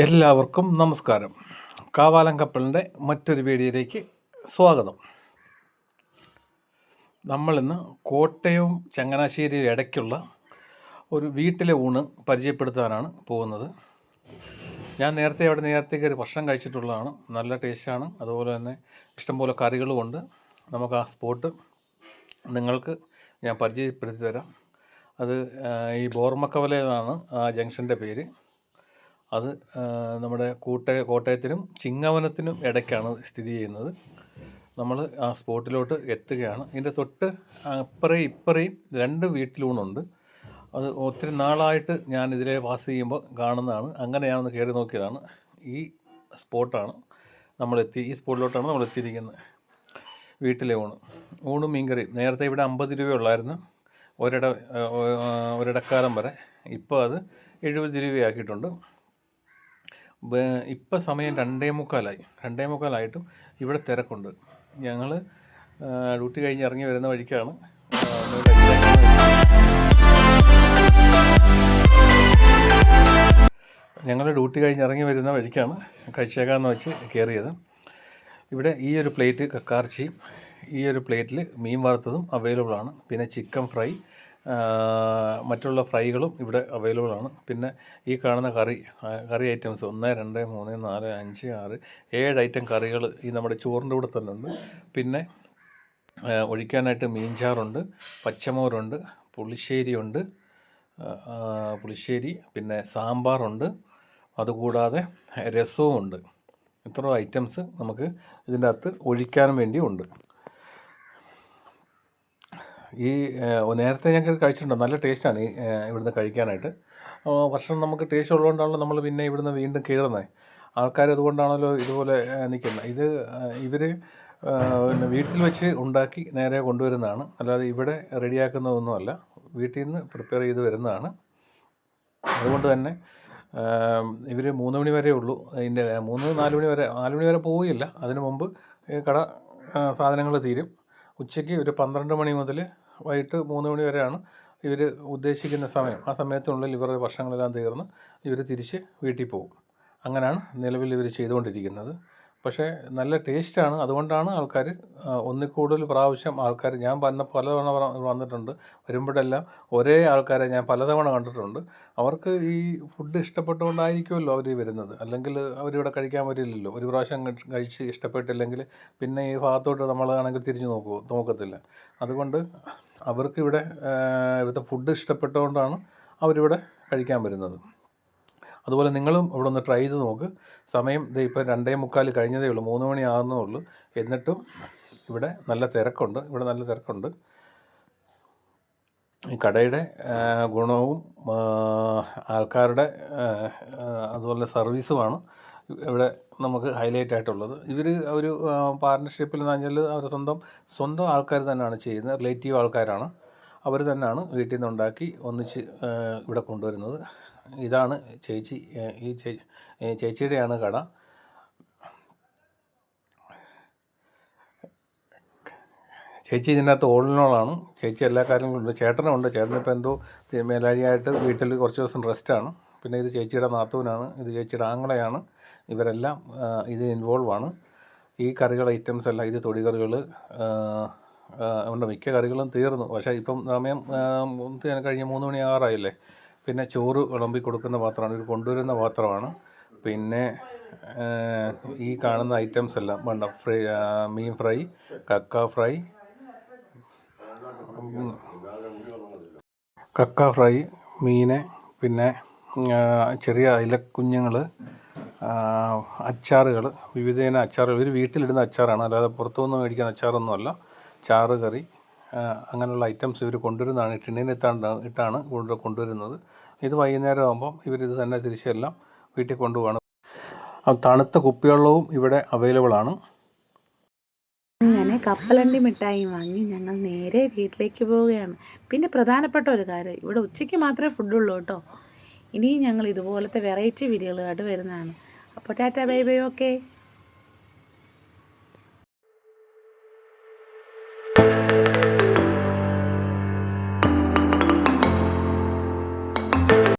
എല്ലാവർക്കും നമസ്കാരം. കാവാലം കപ്പലിന്റെ മറ്റൊരു വീഡിയോയിലേക്ക് സ്വാഗതം. നമ്മളിന്ന് കോട്ടയവും ചങ്ങനാശ്ശേരിയും ഇടയ്ക്കുള്ള ഒരു വീട്ടിലെ ഊണ് പരിചയപ്പെടുത്താനാണ് പോകുന്നത്. ഞാൻ നേരത്തെ അവിടെ നേരത്തെ കയറി ഭക്ഷണം കഴിച്ചിട്ടുള്ളതാണ്. നല്ല ടേസ്റ്റാണ്. അതുപോലെ തന്നെ ഇഷ്ടംപോലെ കറികളുമുണ്ട് നമുക്ക് ആ സ്പോട്ട് നിങ്ങൾക്ക് ഞാൻ പരിചയപ്പെടുത്തി തരാം. അത് ഈ ബോർമക്കവല ആ ജംഗ്ഷന്റെ പേര്. അത് നമ്മുടെ കൂട്ടയ കോട്ടയത്തിനും ചിങ്ങവനത്തിനും ഇടയ്ക്കാണ് സ്ഥിതി ചെയ്യുന്നത്. നമ്മൾ ആ സ്പോട്ടിലോട്ട് എത്തുകയാണ്. ഇതിന്റെ തൊട്ട് അപ്പുറയും ഇപ്പുറയും രണ്ട് വീട്ടിലൂണുണ്ട്. അത് ഒത്തിരി നാളായിട്ട് ഞാൻ ഇതിലെ പാസ് ചെയ്യുമ്പോൾ കാണുന്നതാണ്. അങ്ങനെ ഞാനൊന്ന് കയറി നോക്കിയതാണ്. ഈ സ്പോട്ടാണ് നമ്മളെത്തി ഈ സ്പോട്ടിലോട്ടാണ് നമ്മൾ എത്തിയിരിക്കുന്നത് വീട്ടിലെ ഊണ്. ഊണും മീൻകറി നേരത്തെ ഇവിടെ അമ്പത് രൂപയുള്ളായിരുന്നു ഒരിട ഒരിടക്കാലം വരെ. ഇപ്പോൾ അത് എഴുപത് രൂപയാക്കിയിട്ടുണ്ട്. ഇപ്പം സമയം രണ്ടേ മുക്കാലായി. രണ്ടേ മുക്കാലായിട്ടും ഇവിടെ തിരക്കുണ്ട്. ഞങ്ങൾ ഡ്യൂട്ടി കഴിഞ്ഞ് ഇറങ്ങി വരുന്ന വഴിക്കാണ്. ഞങ്ങൾ ഡ്യൂട്ടി കഴിഞ്ഞ് ഇറങ്ങി വരുന്ന വഴിക്കാണ് കഴിച്ചേക്കാന്ന് വെച്ച് കയറിയത് ഇവിടെ ഈ ഒരു പ്ലേറ്റ് കക്കാർച്ചിയും ഈ ഒരു പ്ലേറ്റിൽ മീൻ വറുത്തതും അവൈലബിൾ ആണ്. പിന്നെ ചിക്കൻ ഫ്രൈ മറ്റുള്ള ഫ്രൈകളും ഇവിടെ അവൈലബിൾ ആണ്. പിന്നെ ഈ കാണുന്ന കറി കറി ഐറ്റംസ് ഒന്ന് രണ്ട് മൂന്ന് നാല് അഞ്ച് ആറ് ഏഴ് ഐറ്റം കറികൾ ഈ നമ്മുടെ ചോറിന്റെ കൂടെ തന്നെ ഉണ്ട്. പിന്നെ ഒഴിക്കാനായിട്ട് മീൻചാറുണ്ട് പച്ചമോരുണ്ട് പുളിശ്ശേരിയുണ്ട് പുളിശ്ശേരി പിന്നെ സാമ്പാറുണ്ട്. അതുകൂടാതെ രസവും ഉണ്ട് ഇത്ര ഐറ്റംസ് നമുക്ക് ഇതിന്റെ അകത്ത് ഒഴിക്കാനും വേണ്ടി ഉണ്ട് ഈ നേരത്തെ ഞങ്ങൾക്ക് കഴിച്ചിട്ടുണ്ട്? നല്ല ടേസ്റ്റാണ് ഈ ഇവിടുന്ന് കഴിക്കാനായിട്ട്. ഭക്ഷണം നമുക്ക് ടേസ്റ്റ് ഉള്ളതുകൊണ്ടാണല്ലോ നമ്മൾ പിന്നെ ഇവിടുന്ന് വീണ്ടും കയറുന്നത് ആൾക്കാർ അതുകൊണ്ടാണല്ലോ ഇതുപോലെ നിൽക്കുന്നത് ഇത് ഇവർ പിന്നെ വീട്ടിൽ വെച്ച് ഉണ്ടാക്കി നേരെ കൊണ്ടുവരുന്നതാണ്. അല്ലാതെ ഇവിടെ റെഡിയാക്കുന്നതൊന്നുമല്ല. വീട്ടിൽ നിന്ന് പ്രിപ്പയർ ചെയ്ത് വരുന്നതാണ്. അതുകൊണ്ട് തന്നെ ഇവർ മൂന്ന് മണി വരെ ഉള്ളൂ. അതിന്റെ മൂന്ന് നാല് മണി വരെ നാല് മണി വരെ പോവുകയില്ല. അതിനു മുമ്പ് കട സാധനങ്ങൾ തീരും. ഉച്ചയ്ക്ക് ഒരു പന്ത്രണ്ട് മണി മുതൽ വൈകിട്ട് മൂന്ന് മണി വരെയാണ് ഇവർ ഉദ്ദേശിക്കുന്ന സമയം. ആ സമയത്തിനുള്ളിൽ ഇവരുടെ ഭക്ഷണങ്ങളെല്ലാം തീർന്ന് ഇവർ തിരിച്ച് വീട്ടിൽ പോകും. അങ്ങനെയാണ് നിലവിൽ ഇവർ ചെയ്തുകൊണ്ടിരിക്കുന്നത്. പക്ഷേ നല്ല ടേസ്റ്റാണ്. അതുകൊണ്ടാണ് ആൾക്കാർ ഒന്നിൽ കൂടുതൽ പ്രാവശ്യം ആൾക്കാർ ഞാൻ വന്ന പലതവണ വന്നിട്ടുണ്ട്. വരുമ്പോഴെല്ലാം ഒരേ ആൾക്കാരെ ഞാൻ പലതവണ കണ്ടിട്ടുണ്ട്. അവർക്ക് ഈ ഫുഡ് ഇഷ്ടപ്പെട്ടുകൊണ്ടായിരിക്കുമല്ലോ അവർ വരുന്നത്. അല്ലെങ്കിൽ അവരിവിടെ കഴിക്കാൻ വരില്ലല്ലോ. ഒരു പ്രാവശ്യം കഴിച്ച് ഇഷ്ടപ്പെട്ടില്ലെങ്കിൽ പിന്നെ ഈ ഭാഗത്തോട്ട് നമ്മളാണെങ്കിൽ തിരിഞ്ഞു നോക്കുമോ നോക്കത്തില്ല. അതുകൊണ്ട് അവർക്കിവിടെ ഇവിടുത്തെ ഫുഡ് ഇഷ്ടപ്പെട്ടുകൊണ്ടാണ് അവരിവിടെ കഴിക്കാൻ വരുന്നത്. അതുപോലെ നിങ്ങളും ഇവിടെ ഒന്ന് ട്രൈ ചെയ്ത് നോക്ക്. സമയം ഇത് ഇപ്പോൾ രണ്ടേ മുക്കാൽ കഴിഞ്ഞതേ ഉള്ളൂ. മൂന്ന് മണി ആകുന്നേ ഉള്ളൂ. എന്നിട്ടും ഇവിടെ നല്ല തിരക്കുണ്ട്. ഇവിടെ നല്ല തിരക്കുണ്ട്. ഈ കടയുടെ ഗുണവും ആൾക്കാരുടെ അതുപോലെ സർവീസുമാണ് ഇവിടെ നമുക്ക് ഹൈലൈറ്റ് ആയിട്ടുള്ളത്. ഇവർ ഒരു പാർട്ണർഷിപ്പിൽ എന്ന് പറഞ്ഞാൽ അവർ സ്വന്തം സ്വന്തം ആൾക്കാർ തന്നെയാണ് ചെയ്യുന്നത്. റിലേറ്റീവ് ആൾക്കാരാണ്. അവർ തന്നെയാണ് വീട്ടിൽ നിന്ന് ഉണ്ടാക്കി ഒന്നിച്ച് ഇവിടെ കൊണ്ടുവരുന്നത്. ഇതാണ് ചേച്ചി ഈ ചേച്ചിയുടെയാണ് കട. ചേച്ചി ഇതിനകത്ത് ഓളിനോളാണ് ചേച്ചി എല്ലാ കാര്യങ്ങളും ഉണ്ട്. ചേട്ടനുണ്ട്. ചേട്ടനിപ്പോൾ എന്തോ മേലാരിയായിട്ട് വീട്ടിൽ കുറച്ച് ദിവസം റെസ്റ്റാണ്. പിന്നെ ഇത് ചേച്ചിയുടെ നാത്തൂനാണ്. ഇത് ചേച്ചിയുടെ ആങ്ങളയാണ്. ഇവരെല്ലാം ഇതിൽ ഇത് ഇൻവോൾവ് ആണ് ഈ കറികൾ ഐറ്റംസ് എല്ലാം ഇത് തൊടികറികൾ ഉണ്ട് മിക്ക കറികളും തീർന്നു. പക്ഷേ ഇപ്പം സമയം കഴിഞ്ഞ് മൂന്ന് മണി ആറായില്ലേ? പിന്നെ ചോറ് വിളമ്പി കൊടുക്കുന്ന പാത്രമാണ്. ഇത് കൊണ്ടുവരുന്ന പാത്രമാണ്. പിന്നെ ഈ കാണുന്ന ഐറ്റംസ് എല്ലാം വേണ്ട ഫ്രൈ മീൻ ഫ്രൈ കക്ക ഫ്രൈ കക്ക ഫ്രൈ മീന് പിന്നെ ചെറിയ ഇലക്കുഞ്ഞുങ്ങൾ അച്ചാറുകൾ വിവിധയിന അച്ചാറുകൾ ഇവർ വീട്ടിലിടുന്ന അച്ചാറാണ്. അല്ലാതെ പുറത്തുനിന്ന് മേടിക്കുന്ന അച്ചാറൊന്നുമല്ല. ചാറ് കറി അങ്ങനെയുള്ള ഐറ്റംസ് ഇവർ കൊണ്ടുവരുന്നതാണ്. ടിന്നിനിട്ടാണ് ഇട്ടാണ് കൊണ്ട് കൊണ്ടുവരുന്നത്. ഇത് വൈകുന്നേരം ആകുമ്പം ഇവരിത് തന്നെ തിരിച്ചെല്ലാം വീട്ടിൽ കൊണ്ടുപോവാണ്. തണുത്ത കുപ്പിവെള്ളവും ഇവിടെ അവൈലബിൾ ആണ്. അങ്ങനെ കപ്പലണ്ടി മിഠായി വാങ്ങി ഞങ്ങൾ നേരെ വീട്ടിലേക്ക് പോവുകയാണ്. പിന്നെ പ്രധാനപ്പെട്ട ഒരു കാര്യം ഇവിടെ ഉച്ചയ്ക്ക് മാത്രമേ ഫുഡുള്ളൂ കേട്ടോ. ഇനിയും ഞങ്ങൾ ഇതുപോലത്തെ വെറൈറ്റി വീഡിയോകളായിട്ട് വരുന്നതാണ്. അപ്പോൾ ടാറ്റ ബൈ ബൈ ഓക്കെ